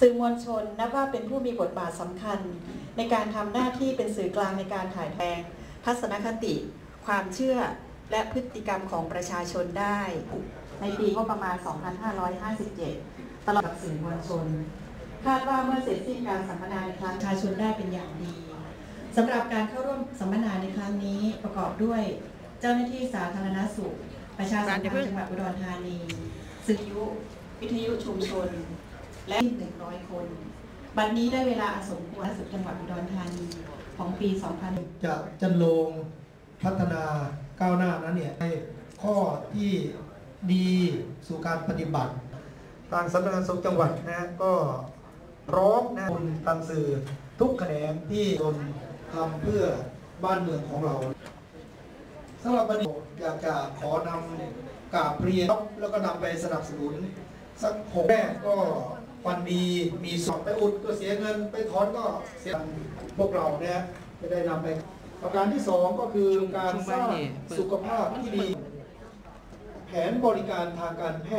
สื่อมวลชนนับว่าเป็นผู้มีบทบาทสำคัญ ในการทำหน้าที่เป็นสื่อกลางในการถ่ายแทงทัศนคติ ความเชื่อและพฤติกรรมของประชาชนได้ ในปีงบประมาณ 2557 ตลอดกับสื่อมวลชน คาดว่าเมื่อเสร็จสิ้นการสัมมนาในครั้งประชาชนได้เป็นอย่างดีสำหรับการเข้าร่วมสัมมนาในครั้งนี้ประกอบด้วยเจ้าหน้าที่สาธารณสุข ประชาสัมพันธ์จังหวัดอุดรธานีสื่อยุ วิทยุชุมชน และหนึ่งร้อยคน บัดนี้ได้เวลาอสมควรสุดจังหวัดอุดรธานีของปี 2000 จะจันลงพัฒนาก้าวหน้านั้นเนี่ยในข้อที่ดีสู่การปฏิบัติ ทางสำนักงานสงฆ์จังหวัดนะฮะก็พร้อมนะคุณทางสื่อทุกแขนงที่ตนทำเพื่อบ้านเมืองของเราสำหรับวันนี้อยากจะขอนำกาบเรียนแล้วก็นำไปสนับสนุน สักหกแรกก็ ฟันดีมีสอบไปอุดก็เสียเงินไปถอนก็เสียพวกเราเนี่ยจะได้นำไป ประการที่สองก็คือการสร้างสุขภาพที่ดี แผนบริการทางการแพทย์